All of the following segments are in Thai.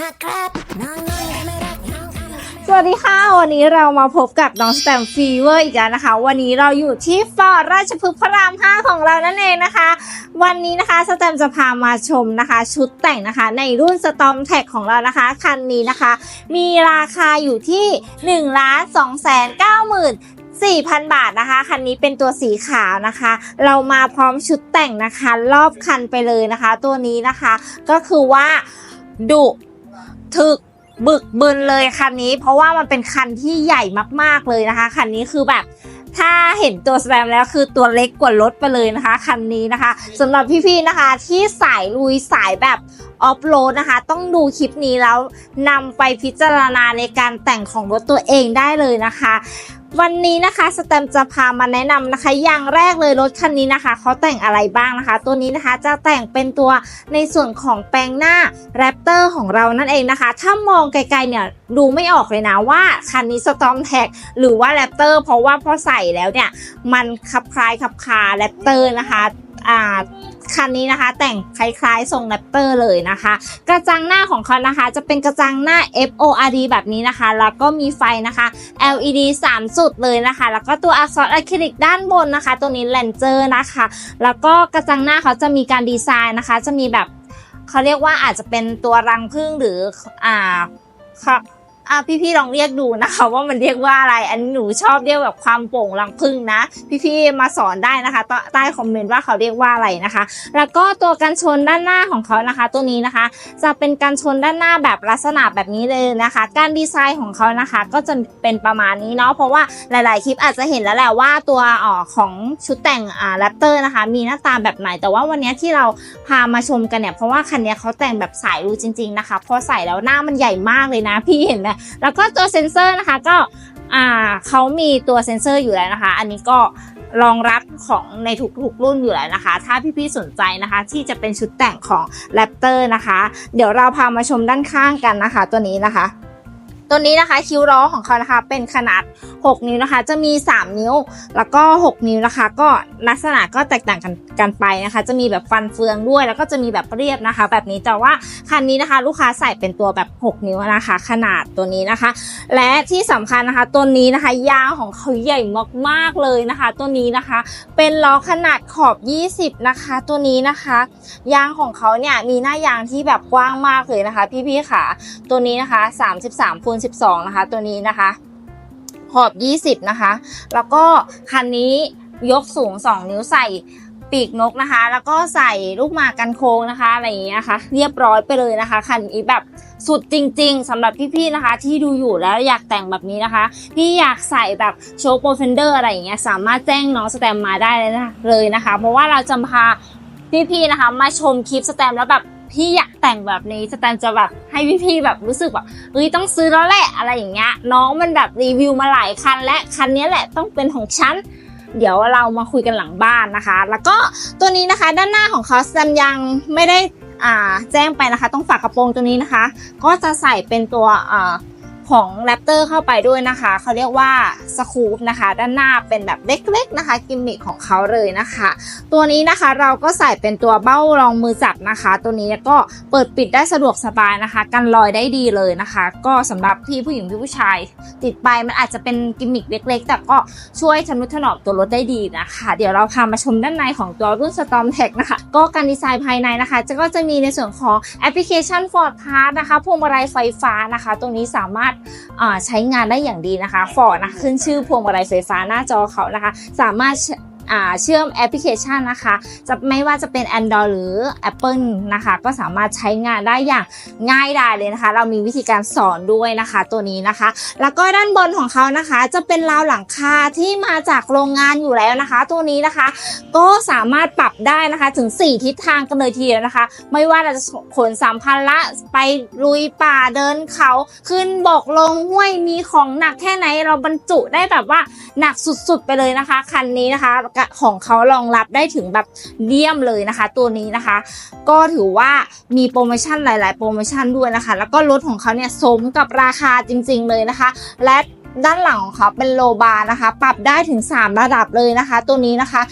หากครับน้องนุ่นก็ไม่รักน้องทำสวัสดีค่ะ วันนี้เรามาพบกับน้องสแตมฟีเวอร์อีกแล้วนะคะ วันนี้เราอยู่ที่ฟอร์ดราชพฤกษ์พระราม 5 ของเรานั่นเองนะคะ วันนี้นะคะสแตมจะพามาชมนะคะ ชุดแต่งนะคะ ในรุ่นสตอมแท็กของเรานะคะ คันนี้นะคะ มีราคาอยู่ที่1ล้าน2แสน9หมื่น4,000 บาทนะคะ คันนี้เป็นตัวสีขาวนะคะ เรามาพร้อมชุดแต่งนะคะ รอบคันไปเลยนะคะ ตัวนี้นะคะก็คือว่าดุ ถึกบึกบึนเลยคันนี้ เพราะว่ามันเป็นคันที่ใหญ่มากๆเลยนะคะคันนี้คือแบบถ้าเห็นตัวแสดงแล้วคือตัวเล็กกว่ารถไปเลยนะคะ คันนี้นะคะสำหรับพี่ๆนะคะที่สายลุยสายแบบออฟโรดนะคะ ต้องดูคลิปนี้แล้วนำไปพิจารณาในการแต่งของรถตัวเองได้เลยนะคะ วันนี้นะคะสเต็มจะพามาแนะนำนะคะ อย่างแรกเลยรถคันนี้นะคะเขาแต่งอะไรบ้างนะคะ ตัวนี้นะคะจะแต่งเป็นตัวในส่วนของแปลงหน้าแรปเตอร์ของเรานั่นเองนะคะ ถ้ามองไกลๆเนี่ยดูไม่ออกเลยนะว่าคันนี้สตอมแท็กหรือว่าแรปเตอร์เพราะว่าพอใส่แล้วเนี่ย มันคลับคล้ายคลับคาแรปเตอร์นะคะ อ่าคันนี้นะคะ แต่งคล้ายๆ ทรงแรปเตอร์เลยนะคะ กระจังหน้าของเขานะคะ จะเป็นกระจังหน้า FORD แบบนี้นะคะ แล้วก็มีไฟนะคะ LED 3 จุดเลยนะคะ แล้วก็ตัวอักษรอะคริลิกด้านบนนะคะ ตัวนี้เลนเจอร์นะคะ แล้วก็กระจังหน้าเขาจะมีการดีไซน์นะคะ จะมีแบบเขาเรียกว่าอาจจะเป็นตัวรังผึ้งหรืออ่าค่ะ อะพี่ๆลองเรียกดูนะคะว่ามันเรียกว่าอะไร อันนี้หนูชอบเรียกแบบความโป่งรังผึ้งนะ พี่ๆมาสอนได้นะคะใต้คอมเมนต์ว่าเขาเรียกว่าอะไรนะคะ แล้วก็ตัวกันชนด้านหน้าของเขานะคะ ตัวนี้นะคะ จะเป็นการชนด้านหน้าแบบลักษณะแบบนี้เลยนะคะ การดีไซน์ของเขานะคะ ก็จะเป็นประมาณนี้เนาะเพราะว่าหลาย ๆ คลิปอาจจะเห็นแล้วแหละว่าตัวออของชุดแต่งอ่าแรปเตอร์นะคะ มีหน้าตาแบบไหนแต่ว่าวันนี้ที่เราพามาชมกันเนี่ยเพราะว่าคันนี้เขาแต่งแบบสายรูจริง ๆ นะคะ พอใส่แล้วหน้ามันใหญ่มากเลยนะ พี่เห็นไหมแล้วก็ตัวเซ็นเซอร์นะคะก็อ่าเขามีตัวเซ็นเซอร์อยู่แล้วนะคะ อันนี้ก็รองรับของในทุกๆรุ่นอยู่แล้วนะคะ ถ้าพี่ๆสนใจนะคะ ที่จะเป็นชุดแต่งของแรปเตอร์นะคะ เดี๋ยวเราพามาชมด้านข้างกันนะคะ ตัวนี้นะคะ ตัวนี้นะคะคิ้วล้อของเขานะคะ เป็นขนาด 6 นิ้วนะคะ จะมี 3 นิ้ว แล้วก็ 6 นิ้วนะคะ ก็ลักษณะก็แตกต่างกันกันไปนะคะ จะมีแบบฟันเฟืองด้วย แล้วก็จะมีแบบเรียบนะคะ แบบนี้แต่ว่าคันนี้นะคะ ลูกค้าใส่เป็นตัวแบบ 6 นิ้วนะคะ ขนาดตัวนี้นะคะ และที่สำคัญนะคะตัวนี้นะคะ ยาวของเขาใหญ่มากๆเลยนะคะ ตัวนี้นะคะ เป็นล้อขนาดขอบ 20 นะคะ ตัวนี้นะคะ ยางของเขาเนี่ยมีหน้ายางที่แบบกว้างมากเลยนะคะ พี่ๆค่ะ ตัวนี้นะคะ 33คูณ12 นะคะ ตัวนี้นะคะ ขอบ 20 นะคะ แล้วก็คันนี้ยกสูง 2 นิ้วใส่ปีกนกนะคะ แล้วก็ใส่ลูกหมากกันโค้งนะคะ อะไรอย่างเงี้ยค่ะ เรียบร้อยไปเลยนะคะคันนี้แบบสุดจริง ๆสำหรับพี่ๆนะคะ ที่ดูอยู่แล้วอยากแต่งแบบนี้นะคะ พี่อยากใส่แบบโชว์โปรเฟนเดอร์อะไรอย่างเงี้ยสามารถแจ้งน้องสแตมมาได้เลยนะเลยนะคะ เพราะว่าเราจะพาพี่ๆนะคะ มาชมคลิปสแตมแล้วแบบ พี่อยากแต่งแบบนี้สแตนจะแบบให้พี่ๆแบบรู้สึกแบบเฮ้ยต้องซื้อแล้วแหละอะไรอย่างเงี้ยน้องมันแบบรีวิวมาหลายคัน และคันนี้แหละต้องเป็นของฉันเดี๋ยวเรามาคุยกันหลังบ้านนะคะ แล้วก็ตัวนี้นะคะด้านหน้าของเขาสแตนยังไม่ได้อ่าแจ้งไปนะคะ ต้องฝากกระโปรงตัวนี้นะคะ ก็จะใส่เป็นตัวอ่า ของแรปเตอร์เข้าไปด้วยนะคะ เขาเรียกว่าสคูปนะคะ ด้านหน้าเป็นแบบเล็กๆนะคะ กิมมิคของเขาเลยนะคะ ตัวนี้นะคะเราก็ใส่เป็นตัวเบ้ารองมือจับนะคะ ตัวนี้ก็เปิดปิดได้สะดวกสบายนะคะ กันรอยได้ดีเลยนะคะ ก็สำหรับพี่ผู้หญิงพี่ผู้ชาย ติดไปมันอาจจะเป็นกิมมิคเล็ก ๆ แต่ก็ช่วยทนุถนอมตัวรถได้ดีนะคะ เดี๋ยวเราพามาชมด้านในของตัวรุ่น Storm Tech นะคะ ก็การดีไซน์ภายในนะคะจะก็จะมีในส่วนของแอปพลิเคชัน Ford Pass นะคะพวงมาลัยไฟฟ้านะคะ ตรงนี้สามารถใช้งานได้อย่างดีนะคะฟอร์นะขึ้นชื่อพวงมาลัยไฟฟ้าหน้าจอเขานะคะ สามารถ เชื่อมแอปพลิเคชันนะคะ จะไม่ว่าจะเป็น Android หรือ Apple นะคะ ก็สามารถใช้งานได้อย่างง่ายดายเลยนะคะ เรามีวิธีการสอนด้วยนะคะตัวนี้นะคะ แล้วก็ด้านบนของเขานะคะ จะเป็นราวหลังคาที่มาจากโรงงานอยู่แล้วนะคะ ตัวนี้นะคะ ก็สามารถปรับได้นะคะถึง 4 ทิศทางกันเลยทีเดียวนะคะ ไม่ว่าเราจะขนสัมภาระไปลุยป่าเดินเขาขึ้นบกลงห้วยมีของหนักแค่ไหนเราบรรจุได้แบบว่าหนักสุดๆไปเลยนะคะ คันนี้นะคะของเขารองรับได้ถึงแบบเยี่ยมเลยนะคะ ตัวนี้นะคะ ก็ถือว่ามีโปรโมชั่นหลาย ๆ โปรโมชั่นด้วยนะคะ แล้วก็รถของเขาเนี่ยสมกับราคาจริง ๆ เลยนะคะ และด้านหลังของเขาเป็นโลบาร์นะคะ ปรับได้ถึง 3 ระดับเลยนะคะ ตัวนี้นะคะ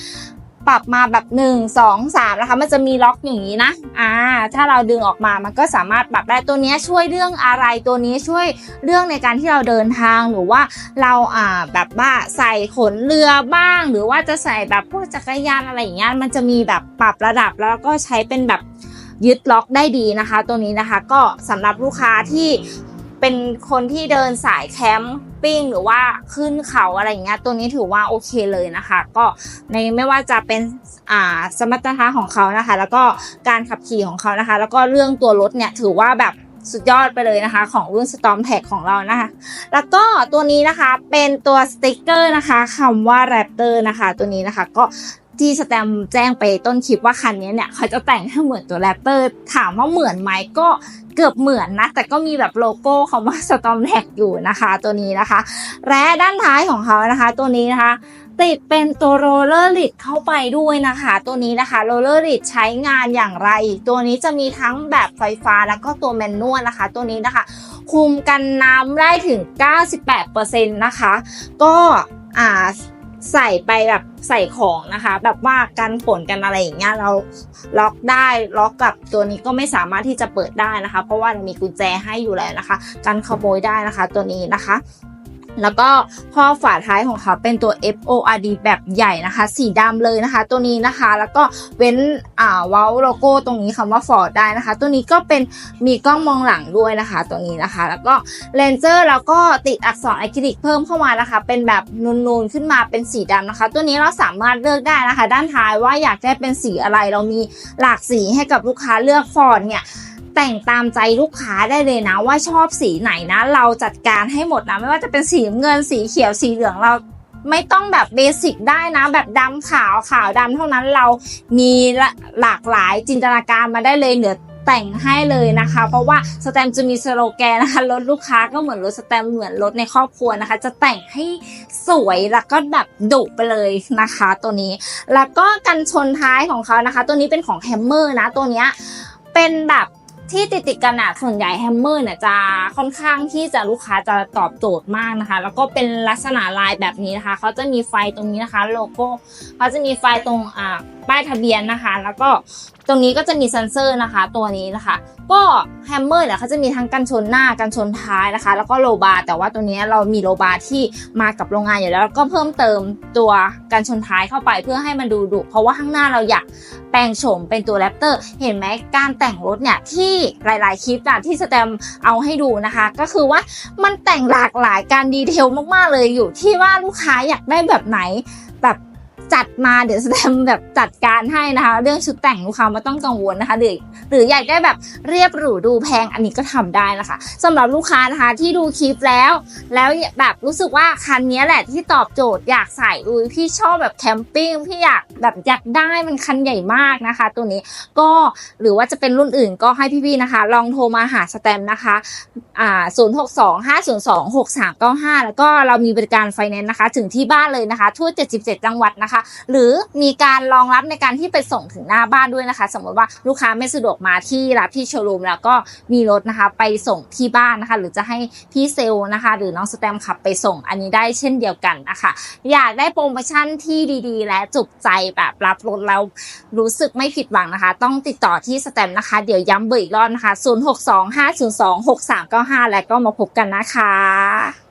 ปรับมาแบบ 1 2 3นะคะมันจะมีล็อกอย่างนี้นะอ่าถ้าเราดึงออกมามันก็สามารถปรับได้ตัวนี้ช่วยเรื่องอะไรตัวนี้ช่วยเรื่องในการที่เราเดินทางหรือว่าเราอ่าแบบว่าใส่ขนเรือบ้าง หรือว่าจะใส่แบบพวกจักรยานอะไรอย่างเงี้ยมันจะมีแบบปรับระดับแล้วก็ใช้เป็นแบบยึดล็อกได้ดีนะคะ ตัวนี้นะคะก็สำหรับลูกค้าที่ เป็นคนที่เดินสายแคมปิ้งหรือว่าขึ้นเขาอะไรอย่างเงี้ยตัวนี้ถือว่าโอเคเลยนะคะ ก็ในไม่ว่าจะเป็นอ่าสมรรถนะของเขานะคะ แล้วก็การขับขี่ของเขานะคะ แล้วก็เรื่องตัวรถเนี่ยถือว่าแบบ สุดยอดไปเลยนะคะ ของรุ่น Storm t a g ของเรานะคะ แล้วก็ตัวนี้นะคะเป็นตัวสติกเกอร์นะคะคำว่า Raptor นะคะ ตัวนี้นะคะก็ที่สแตม์แจ้งไปต้นคลิปว่าคันนี้เนี่ยเขาจะแต่งให้เหมือนตัว Raptor ถามว่าเหมือนไหมก็เกือบเหมือนนะ แต่ก็มีแบบโลโก้คำว่า Storm t a g อยู่นะคะ ตัวนี้นะคะ และด้านท้ายของเขานะคะ ตัวนี้นะคะ ติดเป็นตัวโรลเลอร์ลิดเข้าไปด้วยนะคะ ตัวนี้นะคะโรลเลอร์ลิดใช้งานอย่างไร ตัวนี้จะมีทั้งแบบไฟฟ้าแล้วก็ตัวแมนนวลนะคะ ตัวนี้นะคะ คุมกันน้ำได้ถึง 98%นะคะ ก็อ่าใส่ไปแบบใส่ของนะคะ แบบว่ากันฝนกันอะไรอย่างเงี้ยเราล็อกได้ล็อกกับตัวนี้ก็ไม่สามารถที่จะเปิดได้นะคะ เพราะว่าเรามีกุญแจให้อยู่แล้วนะคะ กันขโมยได้นะคะตัวนี้นะคะ แล้วก็พ่อฝาท้ายของเขาเป็นตัว FORD แบบใหญ่นะคะ สีดำเลยนะคะ ตัวนี้นะคะ แล้วก็เว้นอ่าว้าโลโก้ตรงนี้คำว่า Ford ได้นะคะ ตัวนี้ก็เป็นมีกล้องมองหลังด้วยนะคะ ตัวนี้นะคะ แล้วก็เลนเจอร์แล้วก็ติดอักษรอะคริลิกเพิ่มเข้ามานะคะ เป็นแบบนูนๆขึ้นมาเป็นสีดำนะคะ ตัวนี้เราสามารถเลือกได้นะคะ ด้านท้ายว่าอยากได้เป็นสีอะไรเรามีหลากสีให้กับลูกค้าเลือก Ford เนี่ย แต่งตามใจลูกค้าได้เลยนะว่าชอบสีไหนนะ เราจัดการให้หมดนะ ไม่ว่าจะเป็นสีเงินสีเขียวสีเหลืองเราไม่ต้องแบบเบสิกได้นะ แบบดำขาวขาวดำเท่านั้นเรามีหลากหลายจินตนาการมาได้เลยเหนือแต่งให้เลยนะคะ เพราะว่าสแตมจะมีสโลแกนนะคะรถลูกค้าก็เหมือนรถสแตมเหมือนรถในครอบครัวนะคะ จะแต่งให้สวยแล้วก็แบบดุไปเลยนะคะ ตัวนี้ แล้วก็กันชนท้ายของเขานะคะ ตัวนี้เป็นของแฮมเมอร์นะตัวเนี้ยเป็นแบบ ที่ติดติดกันอะส่วนใหญ่แฮมเมอร์เนี่ยจะค่อนข้างที่จะลูกค้าจะตอบโจทย์มากนะคะ แล้วก็เป็นลักษณะลายแบบนี้นะคะเขาจะมีไฟตรงนี้นะคะ โลโก้เขาจะมีไฟตรงอ่าป้ายทะเบียนนะคะ แล้วก็ตรงนี้ก็จะมีเซ็นเซอร์นะคะ ตัวนี้นะคะ ก็แฮมเมอร์เนี่ยเขาจะมีทั้งกันชนหน้ากันชนท้ายนะคะ แล้วก็โลบาร์แต่ว่าตัวนี้เรามีโลบาร์ที่มากับโรงงานอยู่แล้วแล้วก็เพิ่มเติมตัวกันชนท้ายเข้าไปเพื่อให้มันดูดุเพราะว่าข้างหน้าเราอยากแปลงโฉมเป็นตัวแรปเตอร์เห็นไหมการแต่งรถเนี่ยที่หลาย ๆ คลิปอะที่สแตมเอาให้ดูนะคะ ก็คือว่ามันแต่งหลากหลายการดีเทลมาก ๆ เลยอยู่ที่ว่าลูกค้าอยากได้แบบไหนแบบ จัดมาเดี๋ยวสแตมป์แบบจัดการให้นะคะ เรื่องชุดแต่งลูกค้าไม่ต้องกังวลนะคะหรือหรืออยากได้แบบเรียบหรูดูแพงอันนี้ก็ทำได้นะคะสำหรับลูกค้านะคะที่ดูคลิปแล้ว แล้วแบบรู้สึกว่าคันนี้แหละที่ตอบโจทย์อยากใส่อุยพี่ชอบแบบแคมปิ้งพี่อยากแบบอยากได้มันคันใหญ่มากนะคะ ตัวนี้ก็หรือว่าจะเป็นรุ่นอื่นก็ให้พี่ๆนะคะ ลองโทรมาหาสแตมนะคะอ่า0 6 2 5 0 2 6 3 9 5แล้วก็เรามีบริการไฟแนนซ์นะคะ ถึงที่บ้านเลยนะคะ ทั่ว77จังหวัดนะคะหรือมีการรองรับในการที่ไปส่งถึงหน้าบ้านด้วยนะคะ สมมติว่าลูกค้าไม่สะดวกมาที่รับที่โชว์รูมแล้วก็มีรถนะคะไปส่งที่บ้านนะคะ หรือจะให้พี่เซลล์นะคะ หรือน้องสแตมขับไปส่งอันนี้ได้เช่นเดียวกันนะคะ อยากได้โปรโมชั่นที่ดีๆ และจุกใจแบบรับรถแล้วรู้สึกไม่ผิดหวังนะคะ ต้องติดต่อที่สแตมนะคะ เดี๋ยวย้ำเบอร์อีกรอบนะคะ 0625026395 และก็มาพบกันนะคะ